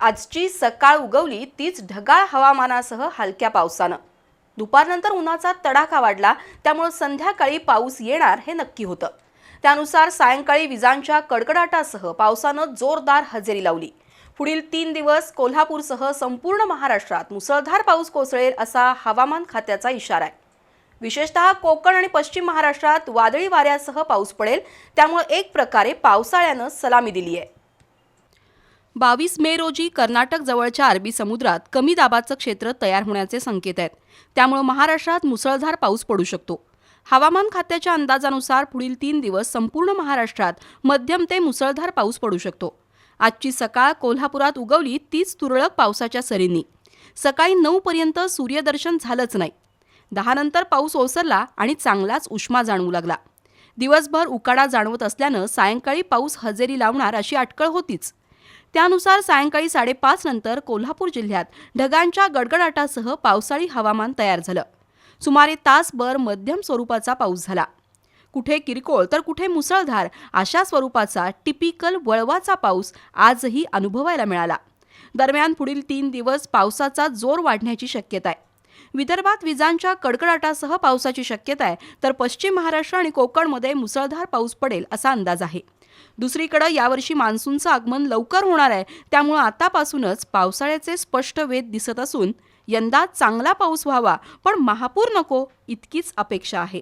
आजची सकाळ उगवली तीच ढगाळ हवामानासह हलक्या पावसानं. दुपारनंतर उन्हाचा तडाखा वाढला त्यामुळे संध्याकाळी पाऊस येणार हे नक्की होतं. त्यानुसार सायंकाळी विजांच्या कडकडाटासह पावसानं जोरदार हजेरी लावली. पुढील तीन दिवस कोल्हापूरसह संपूर्ण महाराष्ट्रात मुसळधार पाऊस कोसळेल असा हवामान खात्याचा इशारा आहे. विशेषतः कोकण आणि पश्चिम महाराष्ट्रात वादळी वाऱ्यासह पाऊस पडेल त्यामुळे एक प्रकारे पावसाळ्यानं सलामी दिली आहे बावीस मे रोजी कर्नाटक जवळच्या अरबी समुद्रात कमी दाबाचं क्षेत्र तयार होण्याचे संकेत आहेत. त्यामुळे महाराष्ट्रात मुसळधार पाऊस पडू शकतो. हवामान खात्याच्या अंदाजानुसार पुढील तीन दिवस संपूर्ण महाराष्ट्रात मध्यम ते मुसळधार पाऊस पडू शकतो. आजची सकाळ कोल्हापुरात उगवली तीच तुरळक पावसाच्या सरींनी. सकाळी नऊ पर्यंत सूर्यदर्शन झालंच नाही. दहानंतर पाऊस ओसरला आणि चांगलाच उष्मा जाणवू लागला. दिवसभर उकाडा जाणवत असल्यानं सायंकाळी पाऊस हजेरी लावणार अशी अटकळ होतीच. त्यानुसार सायंकाळी साडेपाच नंतर कोल्हापूर जिल्ह्यात ढगांच्या गडगडाटासह पावसाळी हवामान तयार झालं. सुमारे तासभर मध्यम स्वरूपाचा पाऊस झाला. कुठे किरकोळ तर कुठे मुसळधार अशा स्वरूपाचा टिपिकल वळवाचा पाऊस आजही अनुभवायला मिळाला. दरम्यान पुढील तीन दिवस पावसाचा जोर वाढण्याची शक्यता आहे विदर्भात विजांच्या कडकडाटासह पावसाची शक्यता आहे तर पश्चिम महाराष्ट्र आणि कोकणमध्ये मुसळधार पाऊस पडेल असा अंदाज आहे. दुसरीकडे यावर्षी मान्सूनचं आगमन लवकर होणार आहे. त्यामुळं आतापासूनच पावसाळ्याचे स्पष्ट वेध दिसत असून यंदा चांगला पाऊस व्हावा पण महापूर नको इतकीच अपेक्षा आहे.